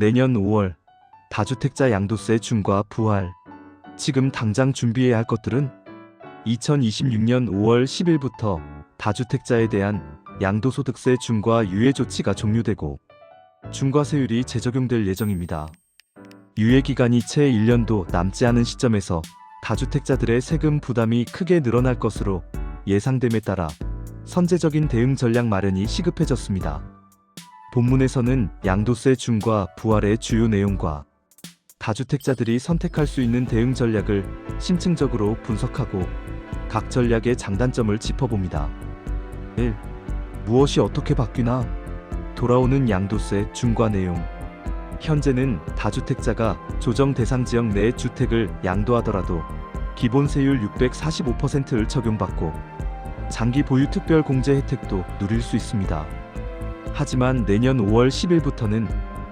내년 5월 다주택자 양도세 중과 부활. 지금 당장 준비해야 할 것들은 2026년 5월 10일부터 다주택자에 대한 양도소득세 중과 유예 조치가 종료되고 중과세율이 재적용될 예정입니다. 유예 기간이 채 1년도 남지 않은 시점에서 다주택자들의 세금 부담이 크게 늘어날 것으로 예상됨에 따라 선제적인 대응 전략 마련이 시급해졌습니다. 본문에서는 양도세 중과 부활의 주요 내용과 다주택자들이 선택할 수 있는 대응 전략을 심층적으로 분석하고 각 전략의 장단점을 짚어봅니다. 1. 무엇이 어떻게 바뀌나? 돌아오는 양도세 중과 내용. 현재는 다주택자가 조정 대상 지역 내 주택을 양도하더라도 기본 세율 645%를 적용받고 장기 보유 특별 공제 혜택도 누릴 수 있습니다. 하지만 내년 5월 10일부터는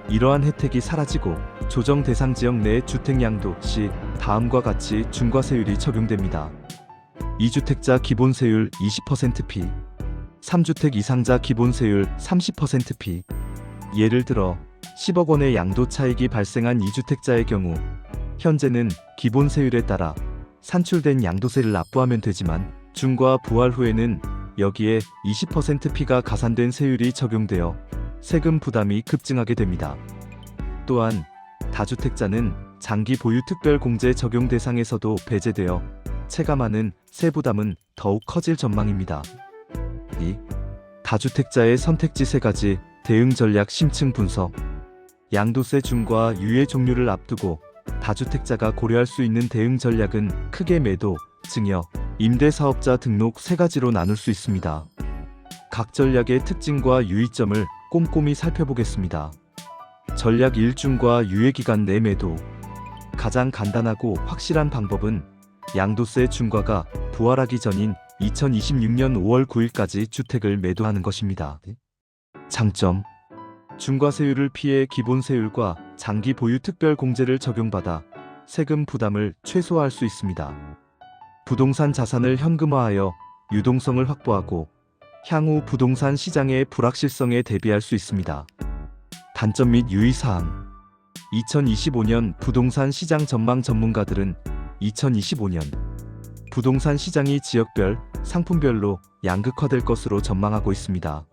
이러한 혜택이 사라지고 조정 대상 지역 내 주택 양도 시 다음과 같이 중과세율이 적용됩니다. 2주택자 기본세율 20%피, 3주택 이상자 기본세율 30%피. 예를 들어 10억 원의 양도 차익이 발생한 2주택자의 경우 현재는 기본세율에 따라 산출된 양도세를 납부하면 되지만 중과 부활 후에는 여기에 20% 피가 가산된 세율이 적용되어 세금 부담이 급증하게 됩니다. 또한 다주택자는 장기 보유 특별 공제 적용 대상에서도 배제되어 체감하는 세부담은 더욱 커질 전망입니다. 2. 다주택자의 선택지 세 가지 대응 전략 심층 분석. 양도세 중과 유예 종류를 앞두고 다주택자가 고려할 수 있는 대응 전략은 크게 매도, 증여, 임대사업자 등록 세 가지로 나눌 수 있습니다. 각 전략의 특징과 유의점을 꼼꼼히 살펴보겠습니다. 전략 1중과 유예기간 내 매도. 가장 간단하고 확실한 방법은 양도세 중과가 부활하기 전인 2026년 5월 9일까지 주택을 매도하는 것입니다. 장점 중과세율을 피해 기본세율과 장기 보유 특별 공제를 적용받아 세금 부담을 최소화할 수 있습니다. 부동산 자산을 현금화하여 유동성을 확보하고 향후 부동산 시장의 불확실성에 대비할 수 있습니다. 단점 및 유의사항 2025년 부동산 시장 전망 전문가들은 2025년 부동산 시장이 지역별, 상품별로 양극화될 것으로 전망하고 있습니다.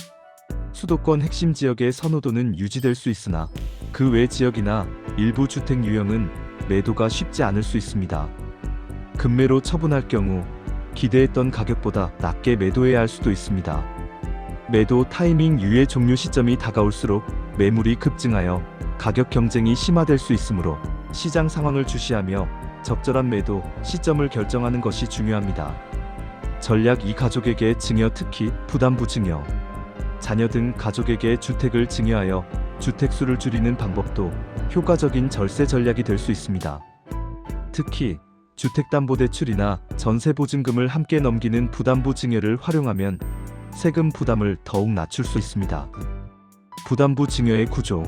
수도권 핵심 지역의 선호도는 유지될 수 있으나 그 외 지역이나 일부 주택 유형은 매도가 쉽지 않을 수 있습니다. 급매로 처분할 경우 기대했던 가격보다 낮게 매도해야 할 수도 있습니다. 매도 타이밍 유예 종료 시점이 다가올수록 매물이 급증하여 가격 경쟁이 심화될 수 있으므로 시장 상황을 주시하며 적절한 매도 시점을 결정하는 것이 중요합니다. 전략 2 가족에게 증여 특히 부담부 증여 자녀 등 가족에게 주택을 증여하여 주택 수를 줄이는 방법도 효과적인 절세 전략이 될 수 있습니다. 특히 주택담보대출이나 전세보증금을 함께 넘기는 부담부 증여를 활용하면 세금 부담을 더욱 낮출 수 있습니다. 부담부 증여의 구조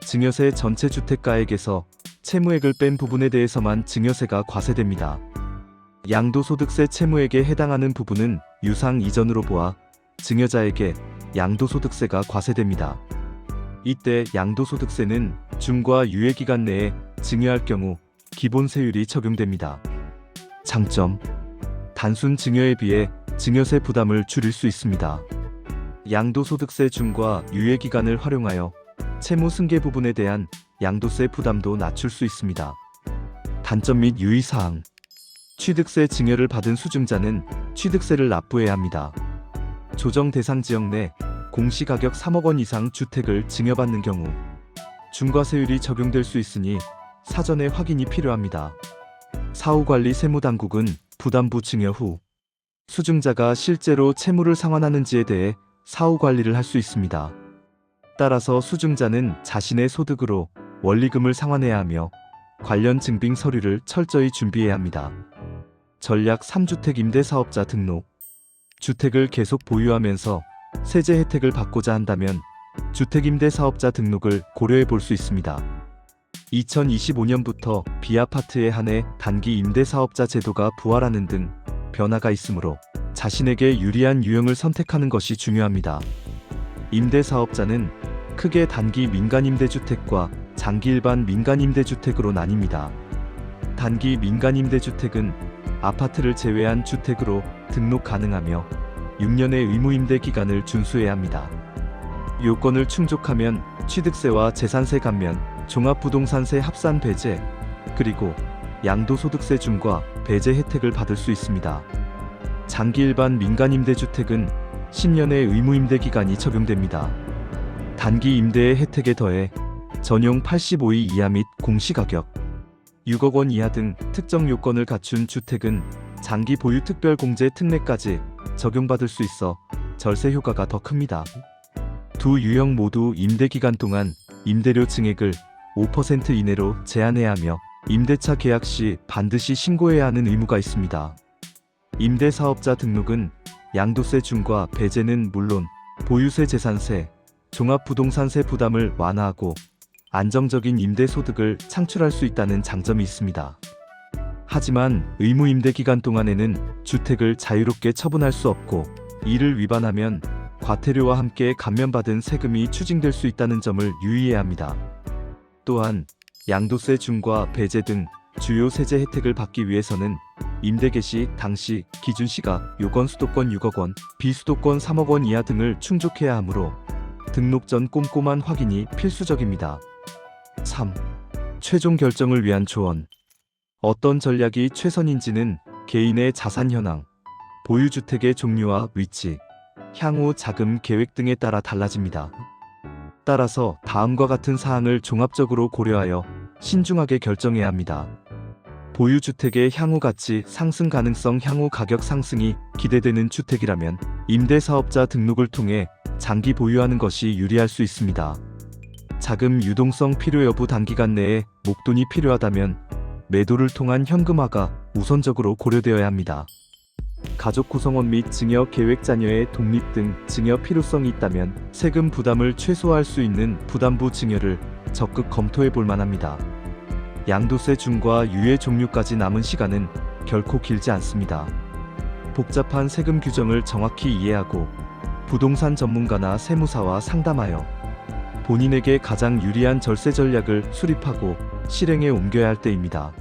증여세 전체 주택가액에서 채무액을 뺀 부분에 대해서만 증여세가 과세됩니다. 양도소득세 채무액에 해당하는 부분은 유상 이전으로 보아 증여자에게 양도소득세가 과세됩니다. 이때 양도소득세는 중과 유예기간 내에 증여할 경우 기본 세율이 적용됩니다. 장점 단순 증여에 비해 증여세 부담을 줄일 수 있습니다. 양도소득세 중과 유예기간을 활용하여 채무 승계 부분에 대한 양도세 부담도 낮출 수 있습니다. 단점 및 유의사항 취득세 증여를 받은 수증자는 취득세를 납부해야 합니다. 조정 대상 지역 내 공시가격 3억 원 이상 주택을 증여받는 경우 중과세율이 적용될 수 있으니 사전에 확인이 필요합니다. 사후관리 세무당국은 부담부 증여 후 수증자가 실제로 채무를 상환하는지에 대해 사후관리를 할 수 있습니다. 따라서 수증자는 자신의 소득으로 원리금을 상환해야 하며 관련 증빙 서류를 철저히 준비해야 합니다. 전략 3주택 임대사업자 등록 주택을 계속 보유하면서 세제 혜택을 받고자 한다면 주택임대사업자 등록을 고려해 볼 수 있습니다. 2025년부터 비아파트에 한해 단기 임대사업자 제도가 부활하는 등 변화가 있으므로 자신에게 유리한 유형을 선택하는 것이 중요합니다. 임대사업자는 크게 단기 민간임대주택과 장기 일반 민간 임대주택으로 나뉩니다. 단기 민간 임대주택은 아파트를 제외한 주택으로 등록 가능하며 6년의 의무 임대 기간을 준수해야 합니다. 요건을 충족하면 취득세와 재산세 감면, 종합부동산세 합산 배제, 그리고 양도소득세 중과 배제 혜택을 받을 수 있습니다. 장기 일반 민간 임대주택은 10년의 의무 임대 기간이 적용됩니다. 단기 임대의 혜택에 더해 전용 85위 이하 및 공시가격 6억 원 이하 등 특정 요건을 갖춘 주택은 장기 보유 특별 공제 특례까지 적용받을 수 있어 절세 효과가 더 큽니다. 두 유형 모두 임대 기간 동안 임대료 증액을 5% 이내로 제한해야 하며 임대차 계약 시 반드시 신고해야 하는 의무가 있습니다. 임대사업자 등록은 양도세 중과 배제는 물론 보유세 재산세, 종합부동산세 부담을 완화하고 안정적인 임대 소득을 창출할 수 있다는 장점이 있습니다. 하지만 의무 임대 기간 동안에는 주택을 자유롭게 처분할 수 없고 이를 위반하면 과태료와 함께 감면받은 세금이 추징될 수 있다는 점을 유의해야 합니다. 또한 양도세 중과 배제 등 주요 세제 혜택을 받기 위해서는 임대 개시 당시 기준 시각 요건 수도권 6억 원, 비수도권 3억 원 이하 등을 충족해야 하므로 등록 전 꼼꼼한 확인이 필수적입니다. 3. 최종 결정을 위한 조언. 어떤 전략이 최선인지는 개인의 자산 현황, 보유주택의 종류와 위치, 향후 자금 계획 등에 따라 달라집니다. 따라서 다음과 같은 사항을 종합적으로 고려하여 신중하게 결정해야 합니다. 보유주택의 향후 가치 상승 가능성 향후 가격 상승이 기대되는 주택이라면 임대사업자 등록을 통해 장기 보유하는 것이 유리할 수 있습니다. 자금 유동성 필요 여부 단기간 내에 목돈이 필요하다면 매도를 통한 현금화가 우선적으로 고려되어야 합니다. 가족 구성원 및 증여 계획 자녀의 독립 등 증여 필요성이 있다면 세금 부담을 최소화할 수 있는 부담부 증여를 적극 검토해 볼 만합니다. 양도세 중과 유예 종류까지 남은 시간은 결코 길지 않습니다. 복잡한 세금 규정을 정확히 이해하고 부동산 전문가나 세무사와 상담하여 본인에게 가장 유리한 절세 전략을 수립하고 실행에 옮겨야 할 때입니다.